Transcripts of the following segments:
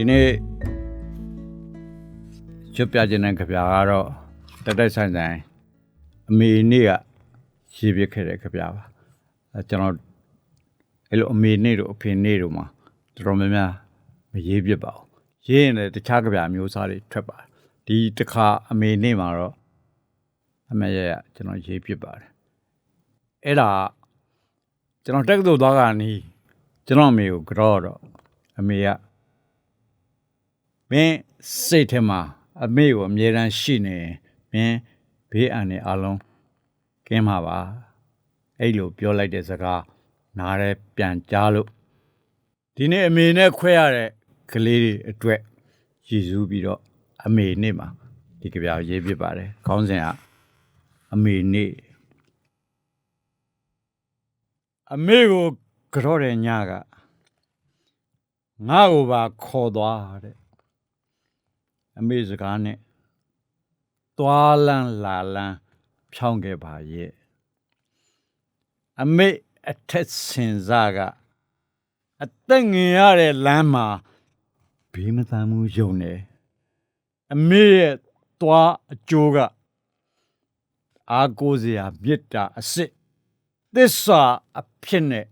ဒီနေ့ရွတ်ပြခြင်းတဲ့ကြပြကတော့တက်တက်ဆိုင်ဆိုင်အမေနေ့ကရေပြစ်ခဲ့တဲ့ကြပြပါအဲကျွန်တော်အဲ့လိုအမေနေ့တို့အဖေနေ့တို့မှာတော်တော်များများမရေးပြစ်ပါဘူးရေးရင်လည်းတခြားကြပြမျိုးစားတွေထွက်ပါတယ်ဒီတစ်ခါအမေနေ့မှာတော့အမေရဲ့ကျွန်တော်ရေးပြစ်ပါတယ်အဲ့ဒါကျွန်တော်တက်ကတူသွားကနီးကျွန်တော်အမေကိုကြောတော့အမေက မင်းစိတ်ထဲမှာအမေကိုအမြဲတမ်းရှိနေရင်မင်းဘေးအန္တရာယ်အလုံးကင်းမှာပါအဲ့လိုပြောလိုက်တဲ့စကားနားရဲပြန်ကြားလို့ဒီနေ့အမေနဲ့ခွဲရတဲ့ကလေးတွေအတွက်ရည်စူးပြီးတော့အမေနေ့မှာဒီကြပြရေးပြပါတယ်ခေါင်းစဉ်ကအမေနေ့အမေကိုကြောတဲ့ညကငါ့ကိုပါခေါ်သွားတဲ့ အမေစကားနဲ့သွားလန်းလာလန်းဖြောင်းခဲ့ပါရဲ့အမေအထက်စင်စားကအသက်ငင်ရတဲ့လမ်းမှာဘေးမသမ်းမှုယုံနေအမေရဲ့သွားအကျိုးကအာကိုစရာမေတ္တာအစစ်သစ္စာအဖြစ်နဲ့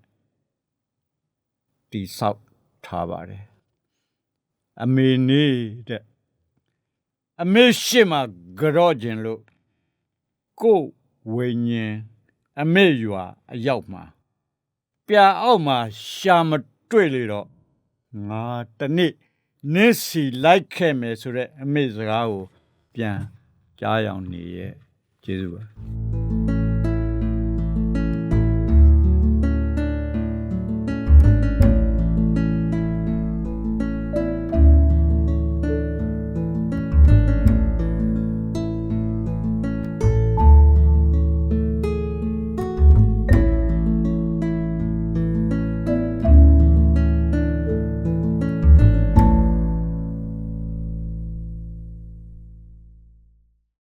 တိဆောက်ထားပါတယ်အမေနေတဲ့ အမေရှိမှကြော့ခြင်းလို့ကိုယ်ဝိညာဉ်အမေရွာအရောက်မှာပြာအောက်မှာရှာမတွေ့လေတော့ငါတနေ့နစ်စီလိုက်ခဲ့မယ်ဆိုတော့အမေစကားကိုပြန်ကြားရောင်နေရဲ့ကျေးဇူးပါ